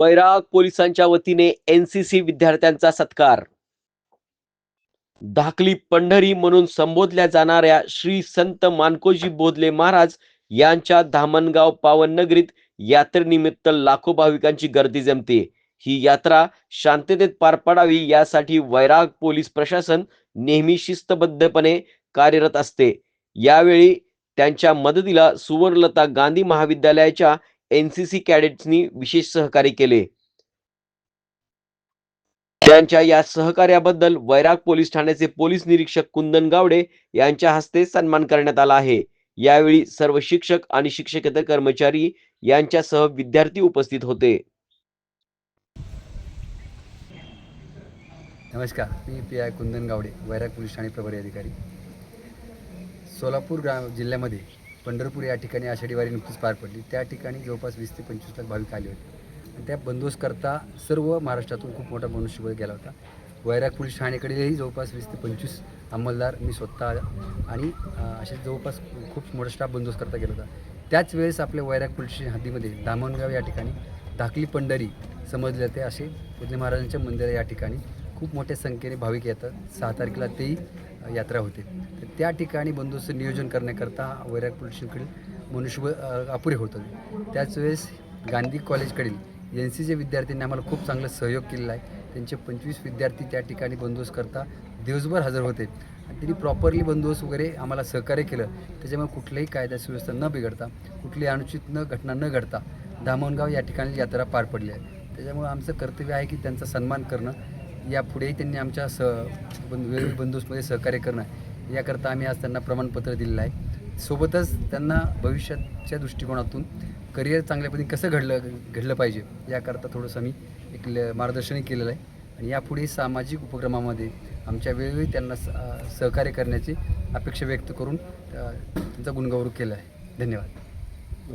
वैराग पोलिसांच्या वतीने एनसीसी विद्यार्थ्यांचा सत्कार. धाकली पंढरी म्हणून संबोधल्या जाणाऱ्या श्री संत मानकोजी बोधले महाराज यांच्या धामणगाव पावन नगरीत यात्रेनिमित्त लाखो भाविकांची गर्दी जमते. ही यात्रा शांततेत पार पडावी यासाठी वैराग पोलीस प्रशासन नेहमी शिस्तबद्धपणे कार्यरत असते. यावेळी त्यांच्या मदतीला सुवर्णलता गांधी महाविद्यालयाच्या एनसीसी कॅडेट्सनी विशेष सहकार्य केले. त्यांच्या या सहकार्याबद्दल वैराग पोलीस ठाण्याचे पोलीस निरीक्षक कुंदन गावडे यांच्या हस्ते सन्मान करण्यात आला आहे. यावेळी सर्व शिक्षक आणि शिक्षकेतर कर्मचारी यांच्यासह विद्यार्थी उपस्थित होते. नमस्कार मी P I Kundan Gawade Vairag police Thane प्रभारी अधिकारी. सोलापूर ग्राम जिल्ह्यामध्ये पंढरपूर या ठिकाणी आषाढी वारी नुकतीच पार पडली. त्या ठिकाणी जवळपास वीस ते पंचवीस लाख भाविक आले होते. आणि त्या बंदोबस्तकरता सर्व महाराष्ट्रातून खूप मोठा मनुष्यबळ गेला होता. वैराग पोलीस ठाणेकडेही जवळपास वीस ते पंचवीस अंमलदार मी स्वतः आणि असे जवळपास खूप मोठा स्टाफ बंदोबस्त करता गेला होता. त्याच वेळेस आपल्या वैराग पोलीस हद्दीमध्ये दामणगाव या ठिकाणी धाकली पंढरी समजले जाते असे पुजले महाराजांच्या मंदिर या ठिकाणी खूप मोठ्या संख्येने भाविक येतात. सहा तारखेला तेही यात्रा होते. तर त्या ठिकाणी बंदोबस्त नियोजन करण्याकरता वैराग पोलिसांकडील मनुष्यबळ अपुरे होतं. त्याच वेळेस गांधी कॉलेजकडील एन सी चे विद्यार्थ्यांनी आम्हाला खूप चांगला सहयोग केलेला आहे. त्यांचे पंचवीस विद्यार्थी त्या ठिकाणी बंदोबस्त करता दिवसभर हजर होते. आणि त्यांनी प्रॉपरली बंदोबस्त वगैरे आम्हाला सहकार्य केलं. त्याच्यामुळे कुठल्याही कायदा सुव्यवस्था न बिघडता कुठलीही अनुचित न घटना न घडता धामणगाव या ठिकाणी यात्रा पार पडली आहे. त्याच्यामुळे आमचं कर्तव्य आहे की त्यांचा सन्मान करणं. यापुढेही त्यांनी आमच्या स बंद बंदोबस्तमध्ये सहकार्य करणं याकरता आम्ही आज त्यांना प्रमाणपत्र दिलेलं आहे. सोबतच त्यांना भविष्याच्या दृष्टिकोनातून करिअर चांगल्या पद्धतीने कसं घडलं घडलं पाहिजे याकरता थोडंसं आम्ही एक ल मार्गदर्शनही केलेलं आहे. आणि यापुढे सामाजिक उपक्रमामध्ये आमच्या वेळोवेळी त्यांना स सहकार्य करण्याची अपेक्षा व्यक्त करून त्यांचा गुणगौरव केला आहे. धन्यवाद.